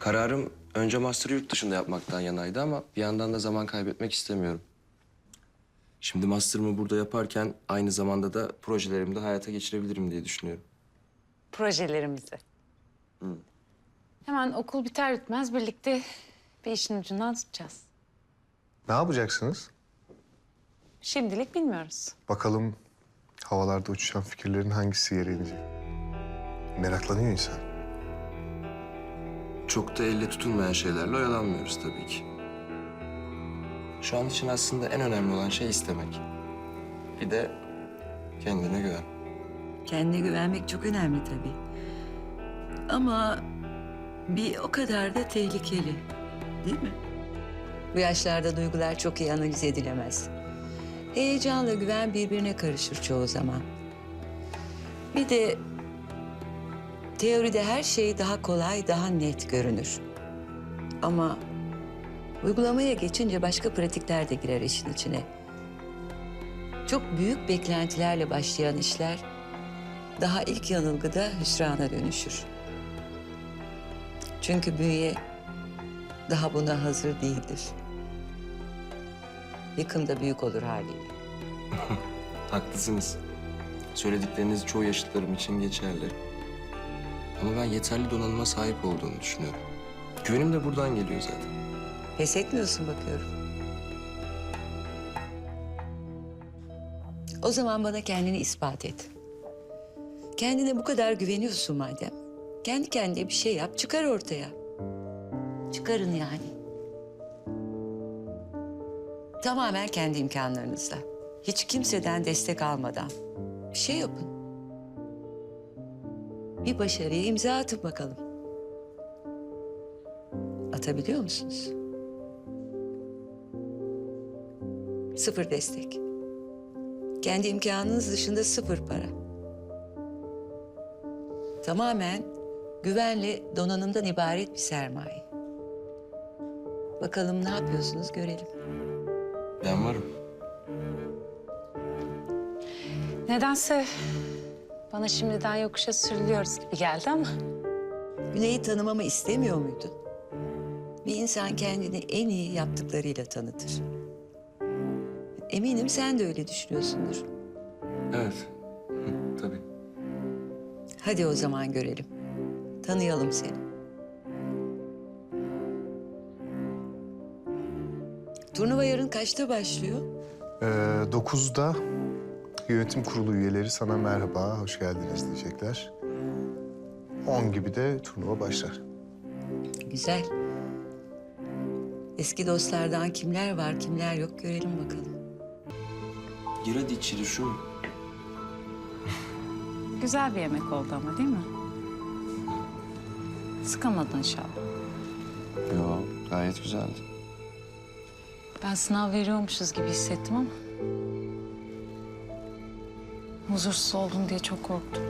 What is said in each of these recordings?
Kararım önce master'ı yurt dışında yapmaktan yanaydı ama bir yandan da zaman kaybetmek istemiyorum. Şimdi master'ımı burada yaparken aynı zamanda da projelerimi de hayata geçirebilirim diye düşünüyorum. projelerimizi. Hemen okul biter bitmez birlikte bir işin ucundan tutacağız. Ne yapacaksınız? Şimdilik bilmiyoruz. Bakalım havalarda uçuşan fikirlerin hangisi yere inecek? Meraklanıyor insan. Çok da elle tutulmayan şeylerle oyalanmıyoruz tabii ki. Şu an için aslında en önemli olan şey istemek. Bir de kendine güven. Kendine güvenmek çok önemli tabii. Ama bir o kadar da tehlikeli. Değil mi? Bu yaşlarda duygular çok iyi analiz edilemez. Heyecanla güven birbirine karışır çoğu zaman. Bir de teoride her şey daha kolay, daha net görünür. Ama uygulamaya geçince başka pratikler de girer işin içine. Çok büyük beklentilerle başlayan işler daha ilk yanılgıda hüsrana dönüşür. Çünkü bünye daha buna hazır değildir. Yıkım da büyük olur haliyle. Haklısınız. Söyledikleriniz çoğu yaşıtlarım için geçerli. Ama ben yeterli donanıma sahip olduğunu düşünüyorum. Güvenim de buradan geliyor zaten. Pes etmiyorsun bakıyorum. O zaman bana kendini ispat et. Kendine bu kadar güveniyorsun madem. Kendi kendine bir şey yap, çıkar ortaya. Çıkarın yani. Tamamen kendi imkanlarınızla. Hiç kimseden destek almadan. Bir şey yapın. Bir başarıya imza atın bakalım. Atabiliyor musunuz? Sıfır destek. Kendi imkanınız dışında sıfır para. Tamamen güvenle donanımdan ibaret bir sermaye. Bakalım ne yapıyorsunuz görelim. Ben varım. Nedense bana şimdiden yokuşa sürülüyoruz gibi geldi ama... Güney'i tanımamı istemiyor muydun? Bir insan kendini en iyi yaptıklarıyla tanıtır. Eminim sen de öyle düşünüyorsundur. Evet. Hı, tabii. Hadi o zaman görelim. Tanıyalım seni. Turnuva yarın kaçta başlıyor? Ee, 9'da yönetim kurulu üyeleri sana merhaba, hoş geldiniz diyecekler. 10 gibi de turnuva başlar. Güzel. Eski dostlardan kimler var, kimler yok görelim bakalım. Gir hadi içeri şu. Güzel bir yemek oldu ama değil mi? Sıkamadın inşallah. Yo, gayet güzeldi. Ben sınav veriyormuşuz gibi hissettim ama... Huzursuz oldum diye çok korktum.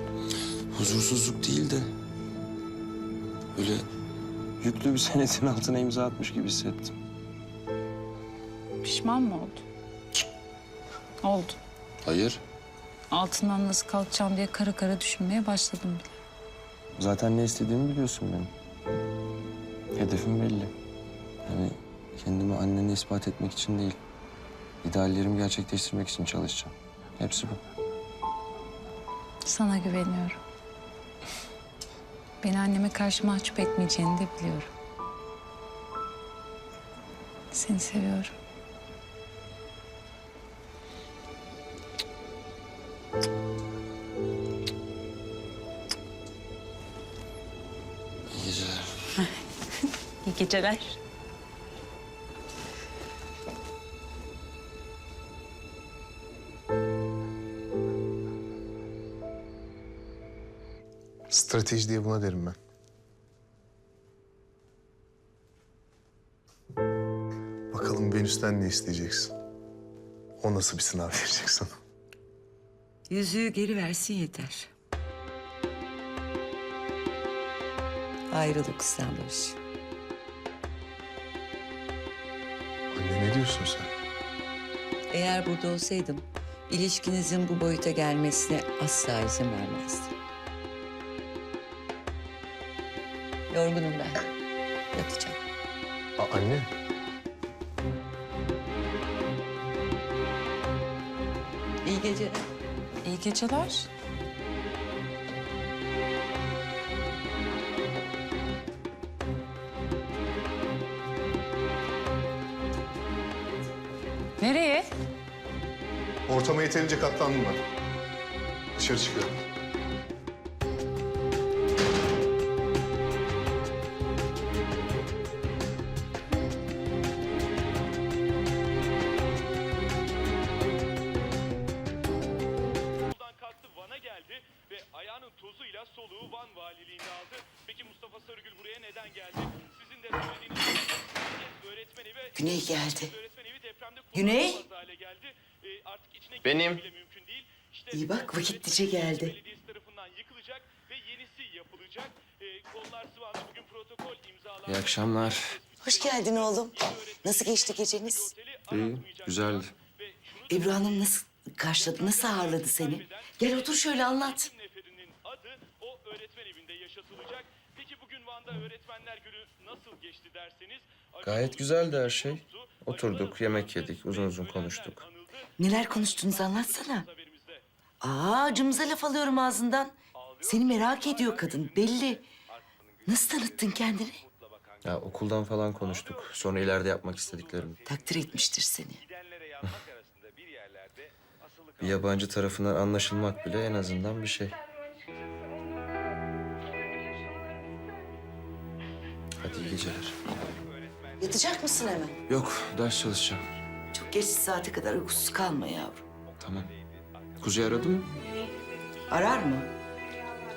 Huzursuzluk değil de... Öyle yüklü bir senetin altına imza atmış gibi hissettim. Pişman mı oldun? Oldu. Hayır. Altından nasıl kalkacağım diye kara kara düşünmeye başladım bile. Zaten ne istediğimi biliyorsun benim. Hedefim belli. Yani kendimi annene ispat etmek için değil. İdeallerimi gerçekleştirmek için çalışacağım. Hepsi bu. Sana güveniyorum. Beni anneme karşı mahcup etmeyeceğini de biliyorum. Seni seviyorum. İyi geceler. İyi geceler. Strateji diye buna derim ben. Bakalım Venüs'ten ne isteyeceksin? O nasıl bir sınav verecek sana? Yüzüğü geri versin yeter. Ayrılık İstanbul. Anne ne diyorsun sen? Eğer burada olsaydım ilişkinizin bu boyuta gelmesine asla izin vermezdim. Yorgunum ben. Yatacağım. Aa, anne. İyi geceler. İyi geceler. Nereye? Ortama yeterince katlandım ben. Dışarı çıkıyorum. Güney geldi. öğretmen evi depremde Güney? kullanılamaz hale geldi. Ee, artık içine Benim. girmek bile mümkün değil. İşte İyi bak, vakitlice geldi. Belediyesi tarafından yıkılacak ve yenisi yapılacak. Ee, kollar sıvandı bugün protokol imzalandı. İyi akşamlar. Hoş geldin oğlum. Nasıl geçti geceniz? İyi, güzeldi. Ebru Hanım nasıl karşıladı, nasıl ağırladı seni? Gel otur şöyle anlat. Van'da Öğretmenler Günü nasıl geçti derseniz? Gayet güzeldi her şey. Oturduk, yemek yedik, uzun uzun konuştuk. Neler konuştunuz anlatsana. Aa acımıza laf alıyorum ağzından. Seni merak ediyor kadın belli. Nasıl tanıttın kendini? Ya okuldan falan konuştuk. Sonra ileride yapmak istediklerimi. Takdir etmiştir seni. Bir yabancı tarafından anlaşılmak bile en azından bir şey. Hadi iyi geceler. Yatacak mısın hemen? Yok, ders çalışacağım. Çok geç saate kadar uykusuz kalma yavrum. Tamam. Kuzey aradı mı? Arar mı?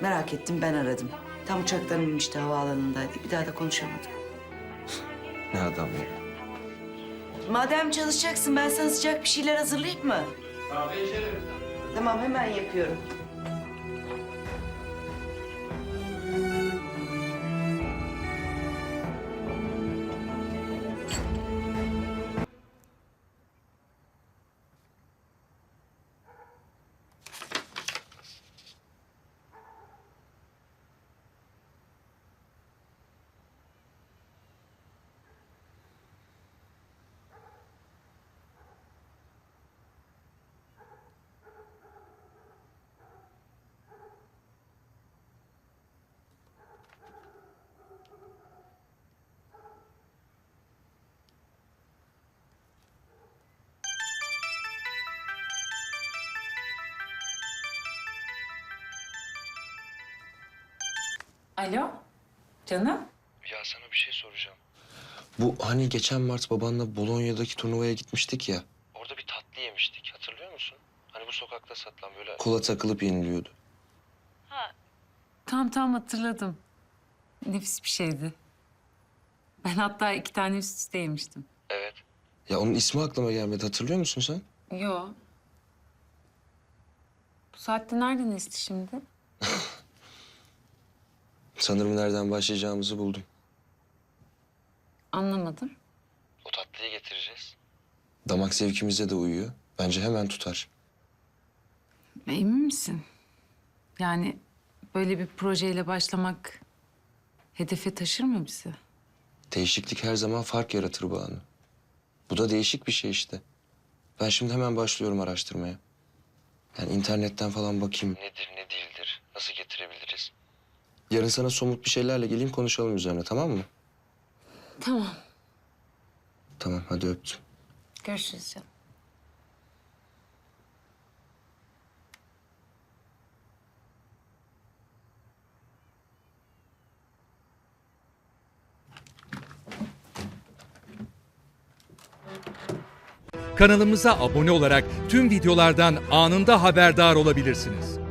Merak ettim ben aradım. Tam uçaktan inmişti havaalanındaydı. Bir daha da konuşamadım. Ne adam ya. Madem çalışacaksın ben sana sıcak bir şeyler hazırlayayım mı? Tamam hemen yapıyorum. Alo, canım. Ya sana bir şey soracağım. Bu hani geçen Mart babanla Bolonya'daki turnuvaya gitmiştik ya. Orada bir tatlı yemiştik. Hatırlıyor musun? Hani bu sokakta satılan böyle... Kola takılıp yeniliyordu. Tam tam hatırladım. Nefis bir şeydi. Ben hatta iki tane üst üste yemiştim. Evet. Ya onun ismi aklıma gelmedi. Hatırlıyor musun sen? Yo. Bu saatte nereden esti şimdi? Sanırım nereden başlayacağımızı buldum. Anlamadım. O tatlıyı getireceğiz. Damak zevkimize de uyuyor. Bence hemen tutar. Emin misin? Yani böyle bir projeyle başlamak hedefe taşır mı bizi? Değişiklik her zaman fark yaratır Banu. Bu da değişik bir şey işte. Ben şimdi hemen başlıyorum araştırmaya. Yani internetten falan bakayım. Nedir, ne değildir, nasıl getirebiliriz? Yarın sana somut bir şeylerle geleyim konuşalım üzerine tamam mı? Tamam. Tamam hadi öptüm. Görüşürüz canım. Kanalımıza abone olarak tüm videolardan anında haberdar olabilirsiniz.